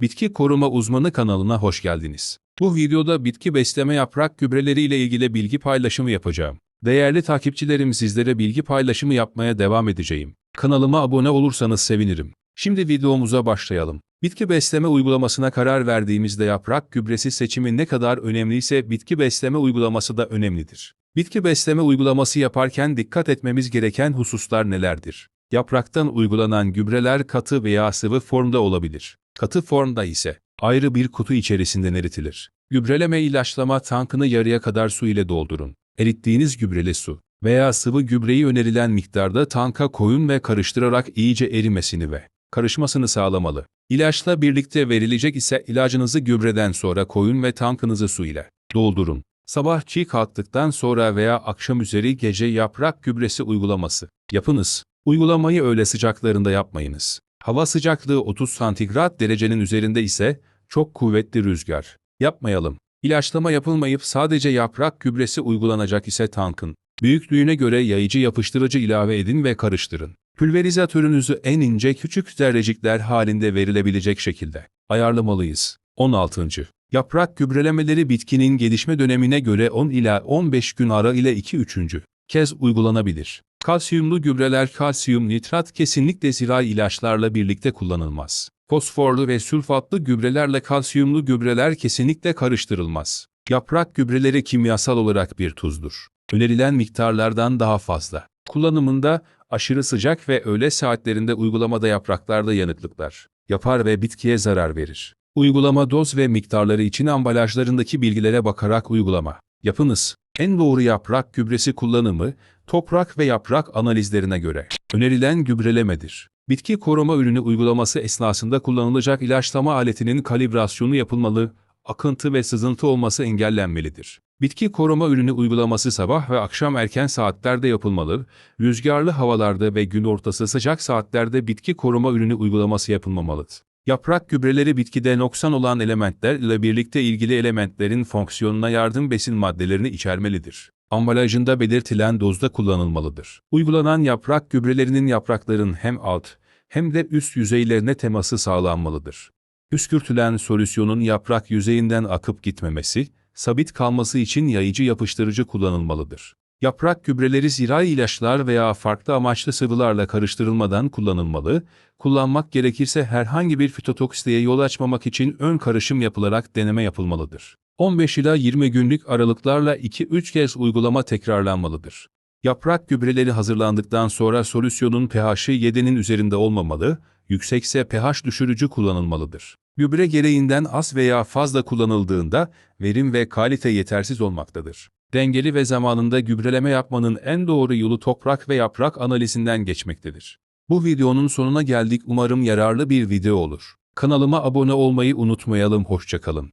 Bitki Koruma Uzmanı kanalına hoş geldiniz. Bu videoda bitki besleme yaprak gübreleri ile ilgili bilgi paylaşımı yapacağım. Değerli takipçilerim sizlere bilgi paylaşımı yapmaya devam edeceğim. Kanalıma abone olursanız sevinirim. Şimdi videomuza başlayalım. Bitki besleme uygulamasına karar verdiğimizde yaprak gübresi seçimi ne kadar önemliyse bitki besleme uygulaması da önemlidir. Bitki besleme uygulaması yaparken dikkat etmemiz gereken hususlar nelerdir? Yapraktan uygulanan gübreler katı veya sıvı formda olabilir. Katı formda ise ayrı bir kutu içerisinde eritilir. Gübreleme ilaçlama tankını yarıya kadar su ile doldurun. Erittiğiniz gübreli su veya sıvı gübreyi önerilen miktarda tanka koyun ve karıştırarak iyice erimesini ve karışmasını sağlamalı. İlaçla birlikte verilecek ise ilacınızı gübreden sonra koyun ve tankınızı su ile doldurun. Sabah çiğ kalktıktan sonra veya akşam üzeri gece yaprak gübresi uygulaması yapınız. Uygulamayı öğle sıcaklarında yapmayınız. Hava sıcaklığı 30 santigrat derecenin üzerinde ise çok kuvvetli rüzgar. Yapmayalım. İlaçlama yapılmayıp sadece yaprak gübresi uygulanacak ise tankın büyüklüğüne göre yayıcı yapıştırıcı ilave edin ve karıştırın. Pülverizatörünüzü en ince küçük zerrecikler halinde verilebilecek şekilde ayarlamalıyız. 16. Yaprak gübrelemeleri bitkinin gelişme dönemine göre 10 ila 15 gün ara ile 2-3. kez uygulanabilir. Kalsiyumlu gübreler kalsiyum nitrat kesinlikle zirai ilaçlarla birlikte kullanılmaz. Fosforlu ve sülfatlı gübrelerle kalsiyumlu gübreler kesinlikle karıştırılmaz. Yaprak gübreleri kimyasal olarak bir tuzdur. Önerilen miktarlardan daha fazla. Kullanımında aşırı sıcak ve öğle saatlerinde uygulamada yapraklarda yanıklıklar yapar ve bitkiye zarar verir. Uygulama doz ve miktarları için ambalajlarındaki bilgilere bakarak uygulama. Yapınız. En doğru yaprak gübresi kullanımı, toprak ve yaprak analizlerine göre önerilen gübrelemedir. Bitki koruma ürünü uygulaması esnasında kullanılacak ilaçlama aletinin kalibrasyonu yapılmalı, akıntı ve sızıntı olması engellenmelidir. Bitki koruma ürünü uygulaması sabah ve akşam erken saatlerde yapılmalı, rüzgarlı havalarda ve gün ortası sıcak saatlerde bitki koruma ürünü uygulaması yapılmamalıdır. Yaprak gübreleri bitkide noksan olan elementler ile birlikte ilgili elementlerin fonksiyonuna yardım besin maddelerini içermelidir. Ambalajında belirtilen dozda kullanılmalıdır. Uygulanan yaprak gübrelerinin yaprakların hem alt hem de üst yüzeylerine teması sağlanmalıdır. Püskürtülen solüsyonun yaprak yüzeyinden akıp gitmemesi, sabit kalması için yayıcı yapıştırıcı kullanılmalıdır. Yaprak gübreleri zirai ilaçlar veya farklı amaçlı sıvılarla karıştırılmadan kullanılmalı, kullanmak gerekirse herhangi bir fitotoksiteye yol açmamak için ön karışım yapılarak deneme yapılmalıdır. 15 ila 20 günlük aralıklarla 2-3 kez uygulama tekrarlanmalıdır. Yaprak gübreleri hazırlandıktan sonra solüsyonun pH'i 7'nin üzerinde olmamalı, yüksekse pH düşürücü kullanılmalıdır. Gübre gereğinden az veya fazla kullanıldığında verim ve kalite yetersiz olmaktadır. Dengeli ve zamanında gübreleme yapmanın en doğru yolu toprak ve yaprak analizinden geçmektedir. Bu videonun sonuna geldik umarım yararlı bir video olur. Kanalıma abone olmayı unutmayalım hoşçakalın.